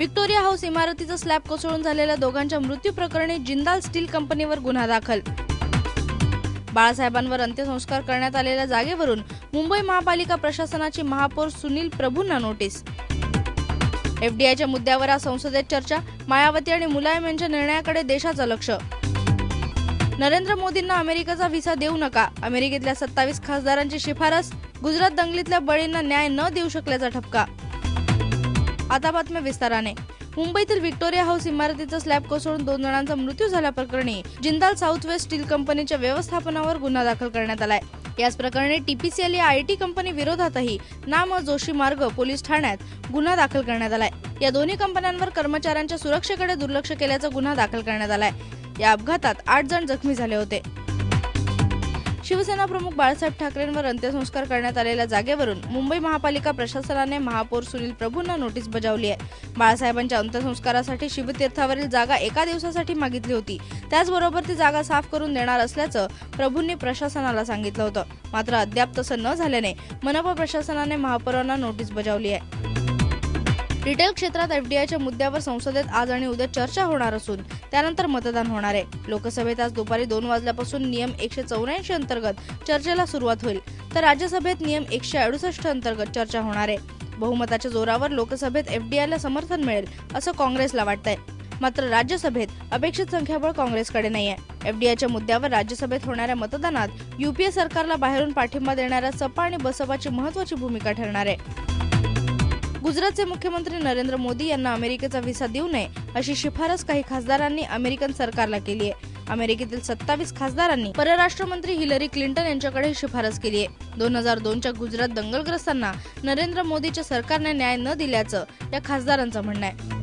Victoria house इमारतीचा slab कोसळून झालेल्या दोघांच्या मृत्यू प्रकरणी जिंदाल स्टील कंपनीवर गुन्हा दाखल. बाळासाहेबांवर अंत्यसंस्कार करण्यात आलेल्या जागेवरून मुंबई महापालिका प्रशासनाची महापौर सुनील प्रभूंना नोटीस. एफडीआयच्या मुद्द्यावर आज संसदेत चर्चा मायावती आणि मुलायम यांच्या निर्णयाकडे देशाचं लक्ष. नरेंद्र मोदींना अमेरिकेचा व्हिसा देऊ नका. अमेरिकेतल्या सत्तावीस खासदारांची शिफारस गुजरात दंगलीतल्या बळींना न्याय न देऊ शकल्याचा ठपका. आता बातम्या विस्ताराने. मुंबईतील व्हिक्टोरिया हाऊस इमारतीचा स्लॅब कोसळून दोन जणांचा मृत्यू झाल्याप्रकरणी जिंदाल साऊथ वेस्ट स्टील कंपनीच्या व्यवस्थापनावर गुन्हा दाखल करण्यात आलाय. याच प्रकरणी टीपीसीएल या आयटी कंपनी विरोधातही नाम जोशी मार्ग पोलीस ठाण्यात गुन्हा दाखल करण्यात आलाय. या दोन्ही कंपन्यांवर कर्मचाऱ्यांच्या सुरक्षेकडे दुर्लक्ष केल्याचा गुन्हा दाखल करण्यात आलाय. या अपघातात आठ जण जखमी झाले होते. शिवसेना प्रमुख बाळासाहेब ठाकरेंवर अंत्यसंस्कार करण्यात आलेल्या जागेवरून मुंबई महापालिका प्रशासनाने महापौर सुनील प्रभूंना नोटीस बजावली आहे. बाळासाहेबांच्या अंत्यसंस्कारासाठी शिवतीर्थावरील जागा एका दिवसासाठी मागितली होती. त्याचबरोबर ती जागा साफ करून देणार असल्याचं प्रभूंनी प्रशासनाला सांगितलं होतं. मात्र अद्याप तसं न झाल्याने मनपा प्रशासनाने महापौरांना नोटीस बजावली आहे. रिटेल क्षेत्रात एफडीआयच्या मुद्द्यावर संसदेत आज आणि उद्या चर्चा होणार असून त्यानंतर मतदान होणार आहे. लोकसभेत आज दुपारी दोन वाजल्यापासून नियम एकशे चौऱ्याऐंशी अंतर्गत चर्चेला सुरुवात होईल. तर राज्यसभेत नियम एकशे अडुसष्ट अंतर्गत चर्चा होणार आहे. बहुमताच्या जोरावर लोकसभेत एफडीआयला समर्थन मिळेल असं काँग्रेसला वाटतंय. मात्र राज्यसभेत अपेक्षित संख्याबळ काँग्रेसकडे नाहीये. एफडीआयच्या मुद्द्यावर राज्यसभेत होणाऱ्या मतदानात युपीए सरकारला बाहेरून पाठिंबा देणाऱ्या सपा आणि बसपाची महत्वाची भूमिका ठरणार आहे. गुजरातचे मुख्यमंत्री नरेंद्र मोदी यांना अमेरिकेचा व्हिसा देऊ नये अशी शिफारस काही खासदारांनी अमेरिकन सरकारला केली आहे. अमेरिकेतील सत्तावीस खासदारांनी परराष्ट्र मंत्री हिलरी क्लिंटन यांच्याकडे शिफारस केली आहे. दोन हजार दोनच्या गुजरात दंगलग्रस्तांना नरेंद्र मोदीच्या सरकारने न्याय न दिल्याचं या खासदारांचं म्हणणं आहे.